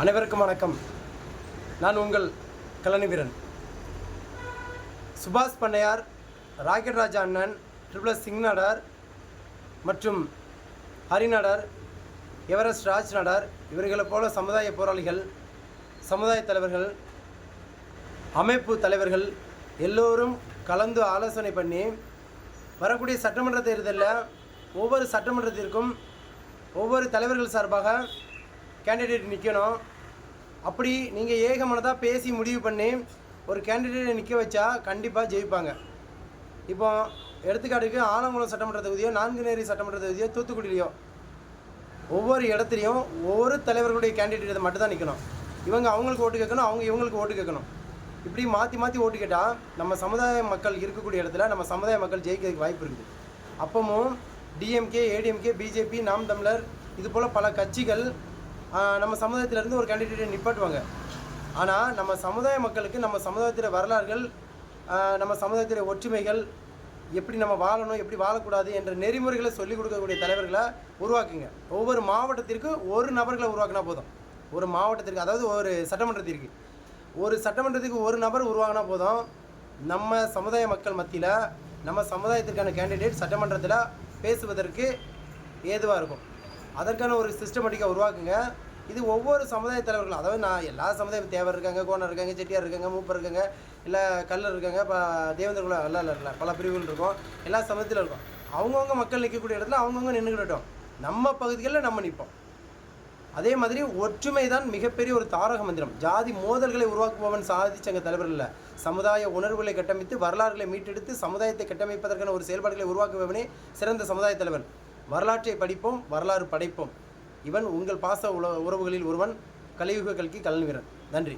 அனைவருக்கும் வணக்கம். நான் உங்கள் கலனி வீரன் சுபாஷ் பண்ணையார் ராக்கெட் ராஜா அண்ணன் ட்ரிபிள் சிங் நாடார் மற்றும் ஹரிநாடார் எவரெஸ்ட் ராஜ் நாடார் இவர்களைப் போல சமுதாய போராளிகள் சமுதாய தலைவர்கள் அமைப்பு தலைவர்கள் எல்லோரும் கலந்து ஆலோசனை பண்ணி வரக்கூடிய சட்டமன்ற தேர்தலில் ஒவ்வொரு சட்டமன்றத்திற்கும் ஒவ்வொரு தலைவர்கள் சார்பாக கேண்டிடேட் நிற்கணும் அப்படி நீங்கள் ஏகமனதாக பேசி முடிவு பண்ணி ஒரு கேண்டிடேட்டை நிற்க வச்சா கண்டிப்பாக ஜெயிப்பாங்க. இப்போ எடுத்துக்காட்டுக்கு ஆலங்குளம் சட்டமன்ற தொகுதியோ நான்குநேரி சட்டமன்ற தொகுதியோ தூத்துக்குடியிலையோ ஒவ்வொரு இடத்துலையும் ஒவ்வொரு தலைவர்களுடைய கேண்டிடேட் மட்டும் தான் நிற்கணும் இவங்க அவங்களுக்கு ஓட்டு கேட்கணும் அவங்க இவங்களுக்கு ஓட்டு கேட்கணும். இப்படி மாற்றி மாற்றி ஓட்டு கேட்டால் நம்ம சமுதாய மக்கள் இருக்கக்கூடிய இடத்துல நம்ம சமுதாய மக்கள் ஜெயிக்கிறதுக்கு வாய்ப்பு இருக்குது. அப்பவும் டிஎம்கே ஏடிஎம்கே பிஜேபி நாம் தமிழர் இது போல் பல கட்சிகள் நம்ம சமுதாயத்திலேருந்து ஒரு கேண்டிடேட்டை நிப்பாட்டுவாங்க. ஆனால் நம்ம சமுதாய மக்களுக்கு நம்ம சமுதாயத்தில் வரலாறுகள் நம்ம சமுதாயத்தில் ஒற்றுமைகள் எப்படி நம்ம வாழணும் எப்படி வாழக்கூடாது என்ற நெறிமுறைகளை சொல்லிக் கொடுக்கக்கூடிய தலைவர்களை உருவாக்குங்க. ஒவ்வொரு மாவட்டத்திற்கு ஒரு நபர்களை உருவாக்கினா போதும். ஒரு மாவட்டத்திற்கு அதாவது ஒரு சட்டமன்றத்திற்கு ஒரு சட்டமன்றத்துக்கு ஒரு நபர் உருவாகினா போதும். நம்ம சமுதாய மக்கள் மத்தியில் நம்ம சமுதாயத்திற்கான கேண்டிடேட் சட்டமன்றத்தில் பேசுவதற்கு ஏதுவாக இருக்கும். அதற்கான ஒரு சிஸ்டமேட்டிக்காக உருவாக்குங்க. இது ஒவ்வொரு சமுதாய தலைவர்களும் அதாவது நான் எல்லா சமுதாய தேவர் இருக்காங்க கோணர் இருக்காங்க செட்டியார் இருக்காங்க மூப்பர் இருக்காங்க இல்லை கல்லர் இருக்காங்க இப்போ தேவேந்திர குல இல்லை இல்லை பல பிரிவுகள் இருக்கும். எல்லா சமயத்தில் இருக்கும். அவங்கவுங்க மக்கள் நிற்கக்கூடிய இடத்துல அவங்கவுங்க நின்றுக்கிட்டோம் நம்ம பகுதிகளில் நம்ம நிற்போம் அதே மாதிரி ஒற்றுமை தான் மிகப்பெரிய ஒரு தாரக மந்திரம். ஜாதி மோதல்களை உருவாக்குபவன் சாதி சங்க தலைவர் இல்லை. சமுதாய உணர்வுகளை கட்டமைத்து வரலாறுகளை மீட்டெடுத்து சமுதாயத்தை கட்டமைப்பதற்கான ஒரு செயல்பாடுகளை உருவாக்குபவனே சிறந்த சமுதாய தலைவன். வரலாற்றை படிப்போம் வரலாறு படைப்போம். இவன் உங்கள் பாச உல உறவுகளில் ஒருவன் கலியுக கல்கி கலன் வீரன் நன்றி.